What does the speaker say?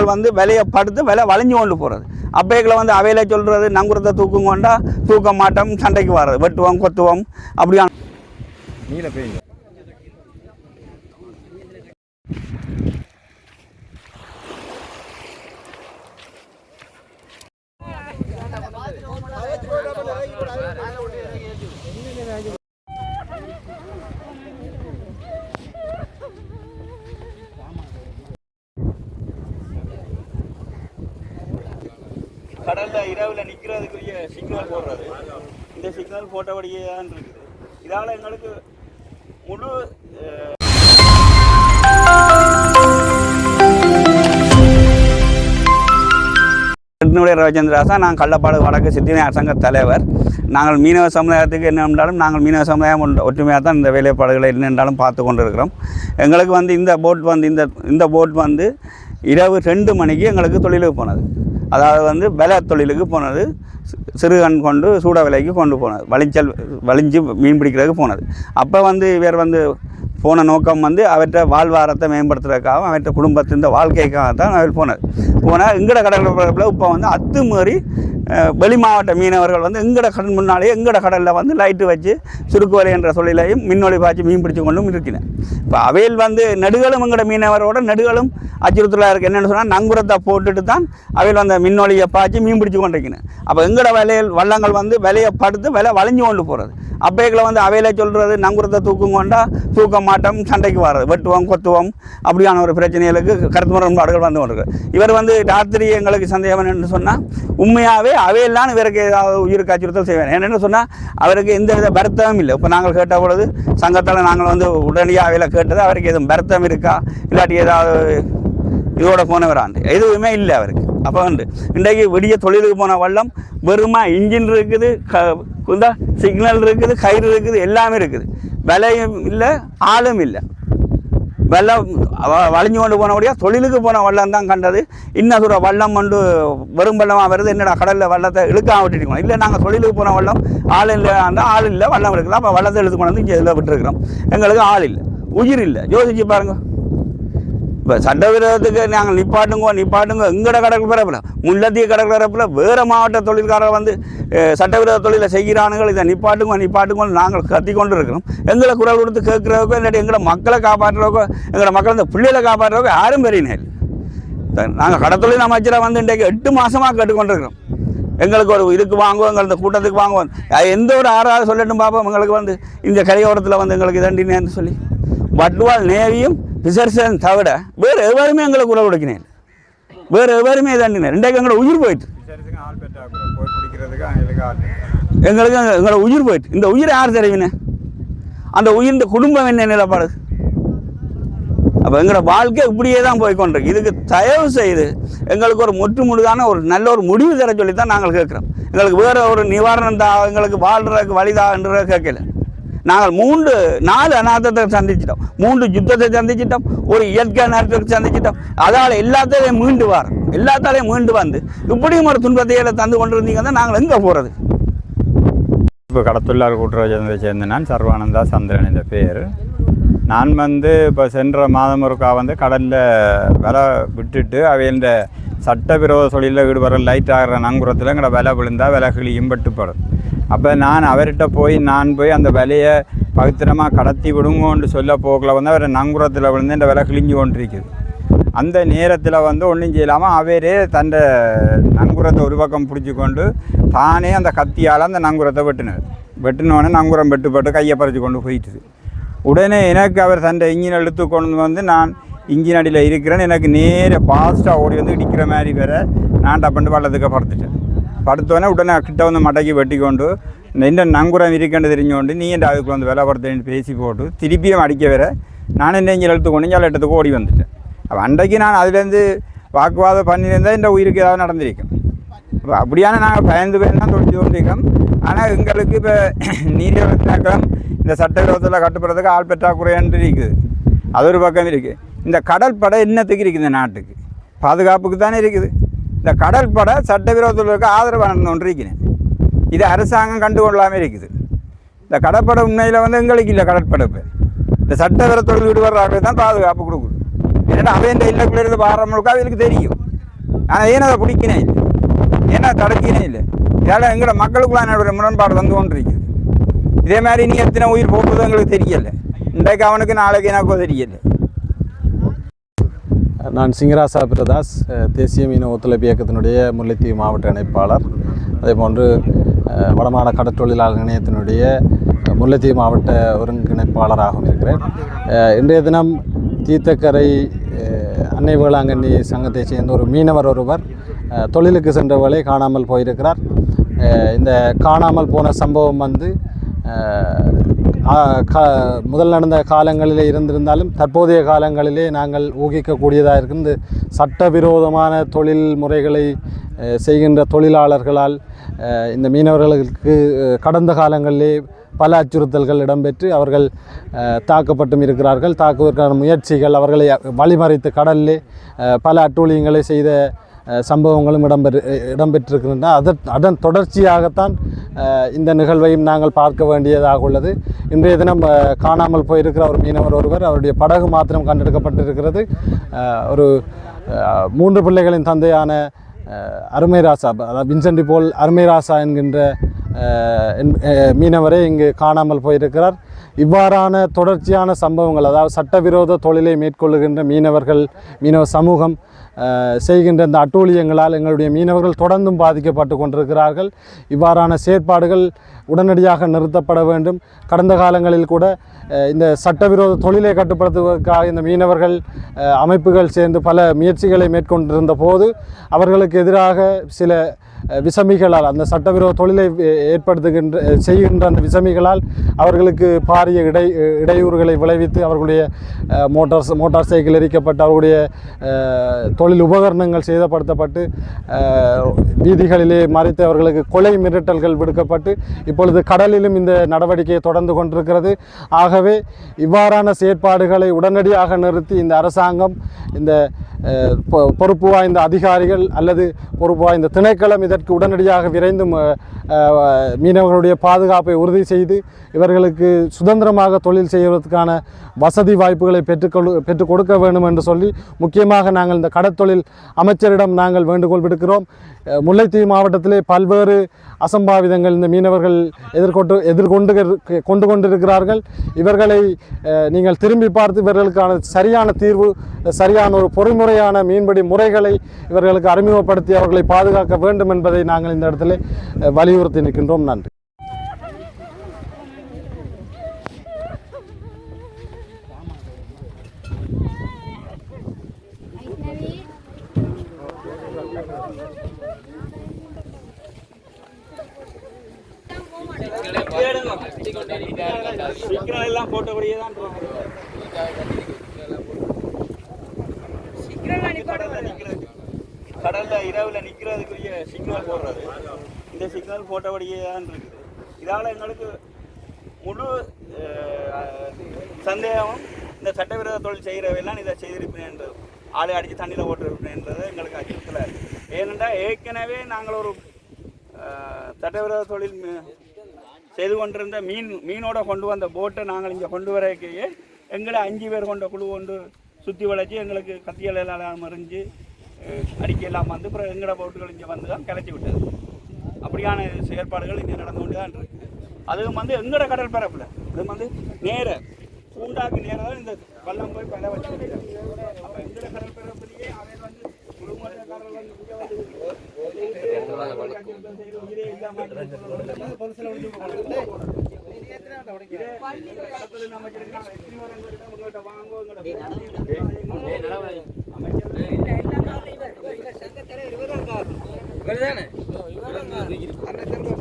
வந்து விலையை படுத்து விலை வளைஞ்சு கொண்டு போகிறது அப்பைகளை வந்து அவையில் சொல்கிறது நங்குரத்தை தூக்கம் கொண்டா தூக்க மாட்டோம் சண்டைக்கு வர்றது. வெட்டுவோம் கொத்துவோம். அப்படியான நீல பெய்யும் கடலில் நிற்கிறதுக்குரிய சிக்னல் போடுறது. இந்த சிக்னல் போட்டபடியே தான் இருக்குது. இதால் எங்களுக்கு முழு என்னுடைய ரவிச்சந்திராசா நான் கள்ளப்பாடு வடக்கு சித்தினார் சங்க தலைவர். நாங்கள் மீனவ சமுதாயத்துக்கு என்ன என்றாலும் நாங்கள் மீனவ சமுதாயம் ஒற்றுமையாக தான் இந்த வேலைப்பாடுகளை என்ன என்றாலும் பார்த்து கொண்டு இருக்கிறோம் எங்களுக்கு வந்து இந்த போட் வந்து இந்த இந்த போட் வந்து இரவு ரெண்டு மணிக்கு எங்களுக்கு தொழிலுக்கு போனது. அதாவது வந்து விலை தொழிலுக்கு போனது சிறுகண் கொண்டு சூட விலைக்கு கொண்டு போனது. வலிஞ்சல் வலிஞ்சு மீன் பிடிக்கிறதுக்கு போனது. அப்போ வந்து இவர் வந்து போன நோக்கம் வந்து அவற்றை வாழ்வாரத்தை மேம்படுத்துறதுக்காகவும் அவற்றை குடும்பத்தின் வாழ்க்கைக்காக தான் அவர் போனது. போனால் எங்கட கடற்கரை இப்போ வந்து அத்துமீறி வெளி மாவட்ட மீனவர்கள் வந்து எங்கட கடல் முன்னாலே எங்கட கடலில் வந்து லைட்டு வச்சு சுருக்கு வலை என்ற தொழிலையும் மின்னொலி பாய்ச்சி மீன் பிடிச்சு கொண்டும் இருக்கிறேன் இப்போ அவையில் வந்து நடுகளும் எங்கட மீனவரோட நடுகளும் அச்சுறுத்தலாக இருக்குது என்னென்னு சொன்னால் நங்குரத்தை போட்டுட்டு தான் அவையில் அந்த மின்னொலியை பாய்ச்சி மீன் பிடிச்சு கொண்டிருக்கிறேன் அப்போ எங்கட விலையில் வள்ளங்கள் வந்து விலையை படுத்து விலை வளைஞ்சு கொண்டு போகிறது அப்பைகளை வந்து அவையில் சொல்கிறது நங்குரத்தை தூக்கம் கொண்டா தூக்க மாட்டோம் சண்டைக்கு வர்றது வெட்டுவோம் கொத்துவோம். அப்படியான ஒரு பிரச்சனைகளுக்கு கருத்து முரண்பாடுகள் வந்து கொண்டிருக்கு. இவர் வந்து ராத்திரி எங்களுக்கு சந்தேகம் என்று சொன்னால் உண்மையாகவே அவையெல்லாம் இவருக்கு ஏதாவது உயிருக்கு அச்சுறுத்தல் செய்வேன் என்னென்னு சொன்னால் அவருக்கு எந்த வித வருத்தமும் இல்லை. இப்போ நாங்கள் கேட்ட பொழுது சங்கத்தால் நாங்கள் வந்து உடனடியாக அவையில் கேட்டது அவருக்கு எதுவும் வருத்தம் இருக்கா? இல்லாட்டி ஏதாவது இதோட போனவராண்டு. எதுவுமே இல்லை அவருக்கு. அப்போ வந்து இன்றைக்கு விடிய தொழிலுக்கு போன வள்ளம் வெறுமா இன்ஜின் இருக்குது க குந்தா சிக்னல் இருக்குது கயிறு இருக்குது எல்லாமே இருக்குது. விலையும் இல்லை ஆளும் இல்லை. வெள்ளம் வளைஞ்சு கொண்டு போனபடியாக தொழிலுக்கு போன வள்ளம் தான் கண்டது. இன்னும் தூரம் வள்ளம் கொண்டு வெறும் வெள்ளமாக வருது. என்னடா கடலில் வள்ளத்தை இழுக்காம விட்டுட்டு இல்லை நாங்கள் தொழிலுக்கு போன வள்ளம் ஆள் இல்லை அந்த ஆள் இல்லை வள்ளம் இருக்குது. அப்போ வள்ளத்தை எடுத்து கொண்டு வந்து இங்கே இதில் விட்டுருக்குறோம். எங்களுக்கு ஆள் இல்லை உயிர் இல்லை. யோசிச்சு பாருங்கள் இப்போ சட்டவிரோதத்துக்கு நாங்கள் நிப்பாட்டுங்கோ நிப்பாட்டுங்க எங்கட கடற்கரப்பில் முல்லத்தீவு கடற்கரப்பில் வேறு மாவட்ட தொழில்காரர் வந்து சட்டவிரோத தொழிலை செய்கிறானுங்கள் இதை நிப்பாட்டுங்கோ நிப்பாட்டுங்கோ நாங்கள் கத்தி கொண்டு இருக்கிறோம் எங்களை குரல் கொடுத்து கேட்குறவக்கோ இல்லாட்டி எங்களை மக்களை காப்பாற்றுறவக்கோ எங்களை மக்களை இந்த பிள்ளைகளை காப்பாற்றுறவக்கோ யாரும் பெரியனே நாங்கள் கடத்தொழில் அமைச்சராக வந்து இன்றைக்கு எட்டு மாதமாக கேட்டுக்கொண்டிருக்கிறோம். எங்களுக்கு ஒரு இதுக்கு வாங்குவோம் எங்கள் இந்த கூட்டத்துக்கு வாங்குவோம். எந்த ஒரு ஆறாவது சொல்லட்டும் பார்ப்போம் எங்களுக்கு வந்து இந்த கரையோரத்தில் வந்து எங்களுக்கு இதண்டினேன்னு சொல்லி. பட்வால் நேவியும் பிசர்சன் தவிர வேறு எவருமே எங்களுக்கு உறவு கொடுக்கினேன் வேறு எவருமே இதண்டினேன் ரெண்டாக்கு எங்களோட உயிர் போயிட்டு. எங்களுக்கு எங்க- எங்களோட உயிர் போயிட்டு. இந்த உயிரை யார் தெரிவினே? அந்த உயிரின் குடும்பம் என்ன நிலப்பாடு? அப்போ எங்களோட வாழ்க்கை இப்படியே தான் போய் கொண்டிருக்கு இதுக்கு தயவு செய்து எங்களுக்கு ஒரு முற்று முழுதான ஒரு நல்ல ஒரு முடிவு தர சொல்லி தான் நாங்கள் கேட்குறோம். எங்களுக்கு வேற ஒரு நிவாரணம் தா எங்களுக்கு வாழ்றதுக்கு வழிதா என்று கேட்கல. நாங்கள் மூன்று நாலு அநாதத்தை சந்திச்சிட்டோம். மூன்று யுத்தத்தை சந்திச்சிட்டோம். ஒரு இயற்கை அநாதத்தை சந்திச்சிட்டோம். அதால் எல்லாத்தையும் மீண்டு வரோம் எல்லாத்தாலையும் மீண்டு வந்து. இப்படியும் ஒரு துன்பத்தையில தந்து கொண்டிருந்தீங்கன்னா நாங்கள் எங்கே போகிறது இப்போ கடத்தொழிலாளர் கூட்டுறவை சேர்ந்த நான் சர்வானந்தா சந்திரன் இந்த பேர். நான் வந்து இப்போ சென்ற மாதம் ஒருக்கா வந்து கடலில் விலை விட்டுட்டு அவையில் சட்டவிரோத தொழிலில் ஈடுபடுற லைட் ஆகிற நங்குரத்தில் எங்களை விலை விழுந்தால் விலை கிளியும் பட்டுப்படும் அப்போ நான் அவர்கிட்ட போய் நான் போய் அந்த விலையை பவித்திரமாக கடத்தி விடுங்கோன்னு சொல்ல போக்கில் வந்து அவர் நங்குரத்தில் விழுந்து இந்த விலை கிழிஞ்சு கொண்டிருக்குது. அந்த நேரத்தில் வந்து ஒன்றும் செய்யலாமல் அவரே தன் நங்குரத்தை ஒரு பக்கம் பிடிச்சி கொண்டு தானே அந்த கத்தியால் அந்த நங்குரத்தை வெட்டினார். வெட்டினோடனே நங்குரம் வெட்டுப்பட்டு கையை பறித்து கொண்டு போயிட்டுது. உடனே எனக்கு அவர் தன் இன்ஜின் எடுத்து கொண்டு வந்து நான் இன்ஜின் அடியில் இருக்கிறேன்னு எனக்கு நேர ஃபாஸ்ட்டாக ஓடி வந்து இடிக்கிற மாதிரி வேற நான் டப்பண்டு வள்ளத்துக்கு படுத்துட்டேன் படுத்தோடனே உடனே கிட்ட வந்து மடக்கி வெட்டிக்கொண்டு இந்த நங்குரம் இருக்கேன்னு தெரிஞ்சோண்டு நீ என் அதுக்கு வந்து விலை படுத்தேன்னு பேசி போட்டு திருப்பியும் அடிக்க வர நான் என்ன இங்கே எடுத்து கொண்டு இங்கே இடத்துக்கு ஓடி வந்துட்டேன் அப்போ அன்றைக்கு நான் அதுலேருந்து வாக்குவாதம் பண்ணியிருந்தால் இந்த உயிருக்கு ஏதாவது நடந்திருக்கும் இப்போ அப்படியான நாங்கள் பயந்து போய் தான் தொழில் கொண்டிருக்கோம் ஆனால் எங்களுக்கு இப்போ நீதிமன்றம் இந்த சட்டவிரோதத்தில் கட்டுப்படுறதுக்கு ஆள் பெற்றாக்குறையன்று இருக்குது அது ஒரு பக்கம் இருக்குது இந்த கடல் படை என்னத்துக்கு இருக்குது இந்த நாட்டுக்கு பாதுகாப்புக்கு தானே இருக்குது இந்த கடற்படை படை சட்டவிரோதத்துக்கு ஆதரவு ஒன்று இது அரசாங்கம் கண்டுகொள்ளாமல் இருக்குது. இந்த கடற்படை உண்மையில் வந்து எங்களுக்கு இல்லை கடற்படை இப்போ. இந்த சட்டவிரோத தொழில் ஈடுபடுறாங்க தான் பாதுகாப்பு கொடுக்குது. ஏன்னா அவன் இந்த இருந்து பாடுற அவங்களுக்கு தெரியும். ஆனால் ஏன் அதை பிடிக்கினே இல்லை? ஏன்னா தடுக்கினே இல்லை? இதால் எங்களோட மக்களுக்குள்ள ஒரு முரண்பாடு வந்து கொண்டிருக்குது. இதே மாதிரி நீ எத்தனை உயிர் போகுதோ எங்களுக்கு தெரியல. இன்றைக்கு அவனுக்கு நாளைக்கு எனக்கோ தெரியலை. நான் சிங்கராசா பிரதாஸ் தேசிய மீன ஒத்துழைப்பு இயக்கத்தினுடைய முல்லைத்தீவு மாவட்ட இணைப்பாளர். அதே போன்று வடமாட கடற்றொழிலாளர் இணையத்தினுடைய முல்லைத்தீவு மாவட்ட ஒருங்கிணைப்பாளராகவும் இருக்கிறேன். இன்றைய தினம் தீர்த்தக்கரை அன்னை வேளாங்கண்ணி சங்கத்தைச் சேர்ந்த ஒரு மீனவர் ஒருவர் தொழிலுக்கு சென்றவர்களே காணாமல் போயிருக்கிறார். இந்த காணாமல் போன சம்பவம் வந்து முதல் நடந்த காலங்களிலே இருந்திருந்தாலும் தற்போதைய காலங்களிலே நாங்கள் ஊகிக்கக்கூடியதாக இருந்து சட்டவிரோதமான தொழில் முறைகளை செய்கின்ற தொழிலாளர்களால் இந்த மீனவர்களுக்கு கடந்த காலங்களிலே பல அச்சுறுத்தல்கள் இடம்பெற்று அவர்கள் தாக்கப்பட்டும் இருக்கிறார்கள். தாக்குவதற்கான முயற்சிகள் அவர்களை வழிமறைத்து கடலிலே பல அட்டூழியங்களை செய்த சம்பவங்களும் இடம்பெறு இடம்பெற்றிருக்கின்றன. அதன் அதன் தொடர்ச்சியாகத்தான் இந்த நிகழ்வையும் நாங்கள் பார்க்க வேண்டியதாக உள்ளது. இன்றைய தினம் காணாமல் போயிருக்கிற ஒரு மீனவர் ஒருவர் அவருடைய படகு மாத்திரம் கண்டெடுக்கப்பட்டிருக்கிறது. ஒரு மூன்று பிள்ளைகளின் தந்தையான அருமைராசா அதாவது வின்சென்டி போல் அருமைராசா என்கின்ற மீனவரே இங்கு காணாமல் போயிருக்கிறார். இவ்வாறான தொடர்ச்சியான சம்பவங்கள் அதாவது சட்டவிரோத தொழிலை மேற்கொள்ளுகின்ற மீனவர்கள் மீனவ சமூகம் செய்கின்ற இந்த அட்டூழியங்களால் எங்களுடைய மீனவர்கள் தொடர்ந்தும் பாதிக்கப்பட்டு கொண்டிருக்கிறார்கள். இவ்வாறான செயற்பாடுகள் உடனடியாக நிறுத்தப்பட வேண்டும். கடந்த காலங்களில் கூட இந்த சட்டவிரோத தொழிலை கட்டுப்படுத்துவதற்காக இந்த மீனவர்கள் அமைப்புகள் சேர்ந்து பல முயற்சிகளை மேற்கொண்டிருந்த போது அவர்களுக்கு எதிராக சில விசமிகளால் அந்த சட்டவிரோத தொழிலை ஏற்படுத்துகின்ற செய்கின்ற அந்த விசமிகளால் அவர்களுக்கு பாரிய இடை இடையூறுகளை விளைவித்து அவர்களுடைய மோட்டார் மோட்டார் சைக்கிள் எரிக்கப்பட்டு அவர்களுடைய தொழில் உபகரணங்கள் சேதப்படுத்தப்பட்டு வீதிகளிலே மறைத்து அவர்களுக்கு கொலை மிரட்டல்கள் விடுக்கப்பட்டு இப்பொழுது கடலிலும் இந்த நடவடிக்கையை தொடர்ந்து கொண்டிருக்கிறது. ஆகவே இவ்வாறான செயற்பாடுகளை உடனடியாக நிறுத்தி இந்த அரசாங்கம் இந்த பொ- பொறுப்பு வாய்ந்த அதிகாரிகள் அல்லது பொறுப்பு வாய்ந்த திணைக்களம் இதற்கு உடனடியாக விரைந்தும் மீனவர்களுடைய பாதுகாப்பை உறுதி செய்து இவர்களுக்கு சுதந்திரமாக தொழில் செய்வதற்கான வசதி வாய்ப்புகளை பெற்றுக்கொள் பெற்றுக் கொடுக்க வேண்டும் என்று சொல்லி முக்கியமாக நாங்கள் இந்த கடற்தொழில் அமைச்சரிடம் நாங்கள் வேண்டுகோள் விடுக்கிறோம். முல்லைத்தீவு மாவட்டத்திலே பல்வேறு அசம்பாவிதங்கள் இந்த மீனவர்கள் எதிர்கொண்டு எதிர்கொண்டு கொண்டு கொண்டிருக்கிறார்கள். இவர்களை நீங்கள் திரும்பி பார்த்து இவர்களுக்கான சரியான தீர்வு சரியான ஒரு பொறிமுறையான மீன்பிடி முறைகளை இவர்களுக்கு அறிமுகப்படுத்தி அவர்களை பாதுகாக்க வேண்டும் என்பதை நாங்கள் இந்த இடத்துல வலியுறுத்தி நிற்கின்றோம். நன்றி. சீக்கிரம் எல்லாம் போட்டபடியே தான் நிக்கிறது கடல்ல இரவுல நிக்கிறதுக்குரிய சிக்னல் போடுறது. இந்த சிக்னல் போட்டபடியே தான் இருக்குது. இதால எங்களுக்கு முழு சந்தேகமும் இந்த சட்டவிரோத தொழில் செய்கிறவையெல்லாம் இதை செய்திருப்பேன்ன்றது ஆளை அடித்து தண்ணியில் போட்டிருப்பேன்றது எங்களுக்கு அச்சுறுத்தல ஏனென்றால் ஏற்கனவே நாங்கள் ஒரு சட்டவிரோத தொழில் செய்து கொண்டிருந்த மீன் மீனோட கொண்டு வந்த போட்டை நாங்கள் இங்கே கொண்டு வரக்கையே எங்களை அஞ்சு பேர் கொண்ட குழு கொண்டு சுற்றி வளைச்சி எங்களுக்கு கத்தியல் எல்லாம் மறிஞ்சு அஹ், அடிக்கையெல்லாம் வந்து அப்புறம் எங்களோட போட்டுகள் இங்கே வந்து தான் கிளச்சி விட்டது. அப்படியான செயற்பாடுகள் இங்கே நடந்து கொண்டு தான் இருக்கு. அதுவும் வந்து எங்களோட கடல் பரப்பில் அது வந்து நேர பூண்டாக்கு நேரம் தான் இந்த வல்லம் போய் பல வச்சு அப்போ எங்களோட கடல் பரப்பிலேயே அவன் வந்து குடும்பக்காரர்கள் வந்து இங்கே வந்து உயிரே இல்லாம பிராட்டி பிராட்டி